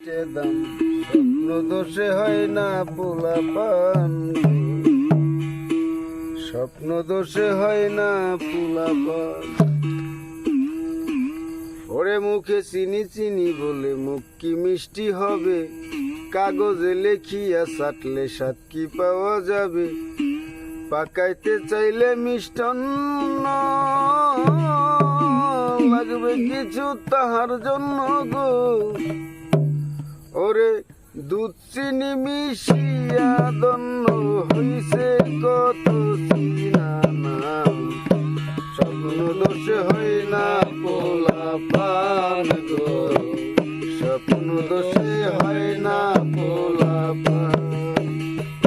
স্বপ্ন দোষে হয় না পোলা পান। স্বপ্ন দোষে হয় না পোলা পান। ওরে মুখে চিনি চিনি বলে মুখ কি মিষ্টি হবে? কাগজে লেখিয়া সাটলে সাত কি পাওয়া যাবে? পাকাইতে চাইলে মিষ্টান্ন। লাগবে কিছু তাহার জন্য গো। ওরে দুধ চিনি মিশিয়া দন্ন হইছে কত নাম। স্বপ্ন দোষে হয় না পোলা পান স্বপ্ন দোষে হয় না পোলা পান।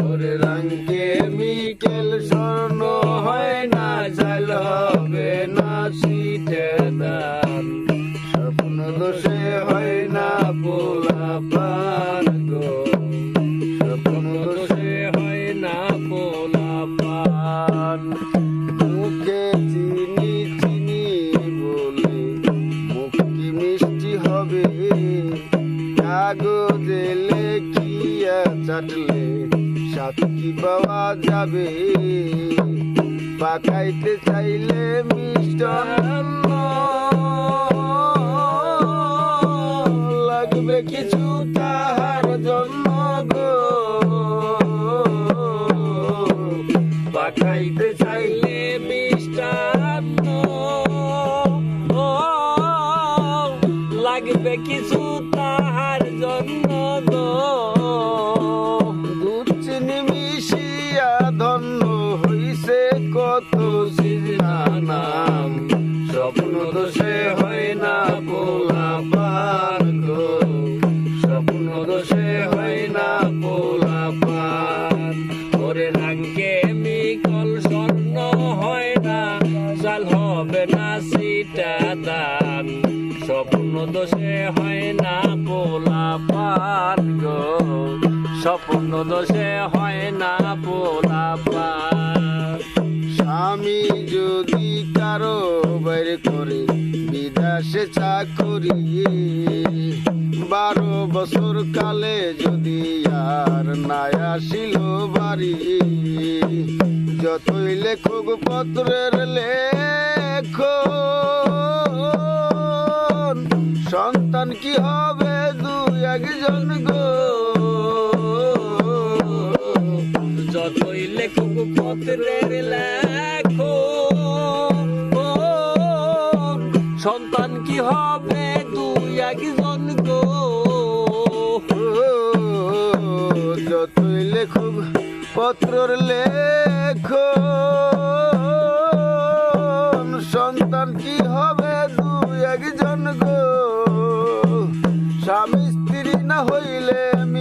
ওরে রঙকে মিকেল স্বর্ণ হয় না, জল হবে না শীতে দান স্বপ্ন দোষে হয় কাগজে লেখিয়া চাটলে কি পাওয়া যাবে। পাকাইতে চাইলে মিষ্টান্ন। দুধ চিনি মিশিয়া ধন্য হইছে কত নাম। স্বপ্ন দোষে হয় না পোলা পান গো স্বপ্ন দোষে হয় না পোলা পান ওরে রাঙ্গে মিকল, স্বর্ণ হয় না জাল হবে না সিটা দান। স্বপ্ন দোষে হয় না পোলা পান গো স্বপ্ন দোষে হয় না পোলা পান স্বামী যদি কারও বাইর করে, বিদেশে চাকরি, বারো বছর কালে যদি আর নাই আসিল বাড়ি, যতই লেখক পত্রের লেখ সন্তান কি হবে দু একজন গো? যতই লেখক পত্রের লেখো সন্তান কি হবে দুই একজন গো? যতই লেখক পত্রর লেখ, সন্তান কি হবে দুই একজন গো? স্বামী স্ত্রী না হইলে মিলন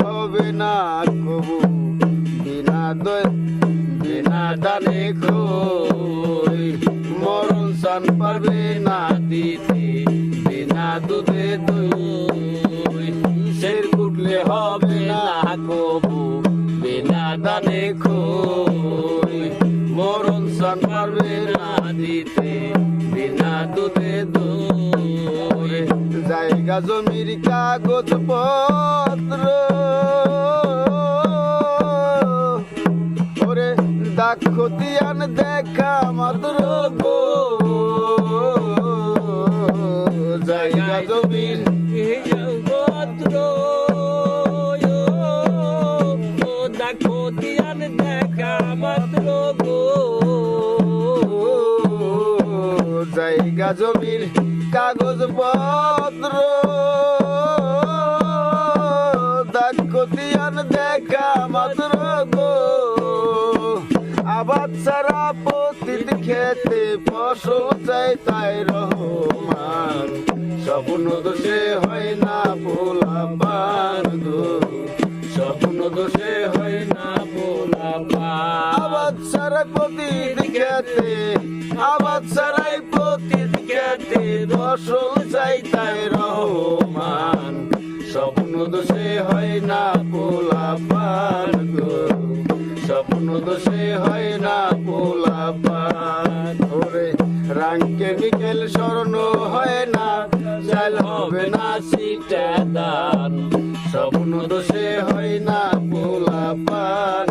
হবে না কবু। বিনা বিনা দানে মরণ সান পারবে না দিতে বিনা দুধে দই। শের কুটলে হবে না কবু, বিনা দানে খই। মরণ সান পারবে না দিতে বিনা দুধে জায়গা জমির কাগজ পত্র। ওরে, দাক্ষতিয়ান দেখা মাত্র জায়গা জমির পত্র জমির কাগজ পত্র দাক্ষতিয়ান দেখা মাত্র আবাদ সারা পতিত খেতে ফসল চাই, তাই রহমান। স্বপ্ন দোষে হয় না পোলা পান স্বপ্ন দোষে হয় না বোলা আবাদ সারা পতিত খেতে, আবাদ সারাই পতিত খেতে ফসল চাই তাই রহমান। স্বপ্ন দোষে হয় না পোলা পান স্বপ্ন দোষে হয় না পোলা পান। ওরে রাঙ্কে নিকেল স্বর্ণ হয় না চাল হবে না সিটা দান। স্বপ্ন দোষে হয় না পোলা পান